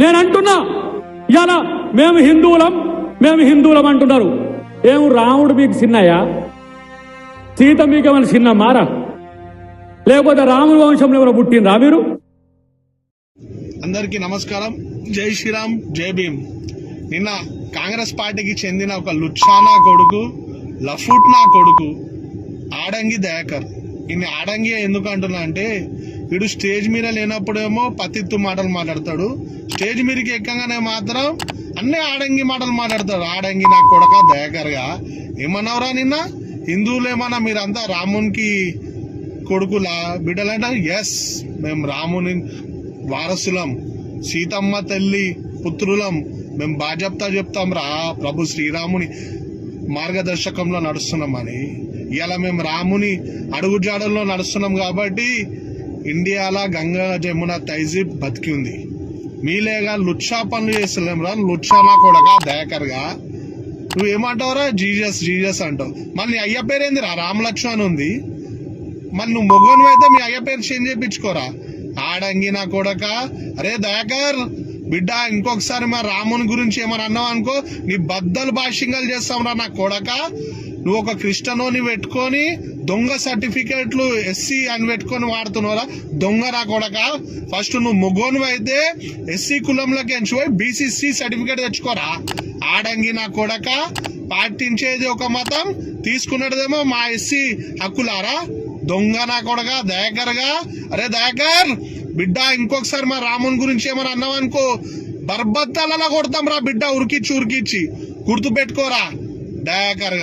నేను అంటున్నా ఇలా మేము హిందువులం మేము హిందువులం అంటున్నారు. ఏం రాముడు మీకు చిన్నయ్యా? సీత మీకు ఏమైనా చిన్న మారా? లేకపోతే రాముడు వంశంలో ఏమైనా పుట్టిందా మీరు? అందరికీ నమస్కారం. జై శ్రీరామ్ జై భీమ్. నిన్న కాంగ్రెస్ పార్టీకి చెందిన ఒక లుచ్చానా కొడుకు లఫుట్ నా కొడుకు ఆడంగి దయాకర్. ఈయన ఆడంగి ఎందుకు అంటున్నా అంటే వీడు స్టేజ్ మీద లేనప్పుడేమో పతిత్తు మాటలు మాట్లాడతాడు. స్టేజ్ మీదకి ఎక్కగానే మాత్రం అన్ని ఆడంగి మాటలు మాట్లాడతాడు. ఆడంగి నా కొడక దయాకర్గా. ఏమన్నావురా నిన్న? హిందువులు ఏమన్నా మీరంతా రామునికి కొడుకులా? బిడ్డలంట ఎస్ మేము రాముని వారసులం. సీతమ్మ తల్లి పుత్రులం. మేము బాధ్యత చెప్తాం రా ప్రభు శ్రీరాముని మార్గదర్శకంలో నడుస్తున్నామని ఇలా మేము రాముని అడుగుజాడల్లో నడుస్తున్నాం కాబట్టి ఇండియాలో గంగా జమున తైజీబ్ బతికి ఉంది మీలేగా లుచ్చా పనులు చేస్తలేం రా లుచ్చా కొడగా దయాకర్గా. నువ్వు ఏమంటావురా జీజస్ జీజస్ అంటావు. మళ్ళీ అయ్య పేరేంది రా రామలక్ష్మణ్ ఉంది. మళ్ళీ నువ్వు మొగోను అయితే మీ అయ్య పేరు చేంజ్ చేయించుకోరా? ఆడంగి నా కొడక. అరే దయాకర్ బిడ్డ ఇంకొకసారి మా రాముని గురించి ఏమని అన్నావు అనుకో నీ బద్దలు భాషింగలు చేస్తాంరా నా కొడక. నువ్వు ఒక క్రిస్టనోని పెట్టుకొని దొంగ సర్టిఫికేట్లు ఎస్సీ అని పెట్టుకొని వాడుతున్నావురా? దొంగ రాకూడక కొడక. ఫస్ట్ నువ్వు మొగోను అయితే ఎస్సీ కులంలోకి ఎంచిపోయి బీసీసీ సర్టిఫికేట్ తెచ్చుకోరా. ఆడంగి నా కొడక పాటించేది ఒక మతం తీసుకున్నదేమో మా ఎస్సీ హక్కులారా. దొంగ నా కొడక దయాకర్గా అరే దయాకర్ బిడ్డ ఇంకొకసారి మా రాముని గురించి ఏమైనా అన్నావనుకో అనుకో. కొడతాం రా బిడ్డ ఉరికిచ్చి ఉరికిచ్చి. గుర్తు పెట్టుకోరా దయాకర్గా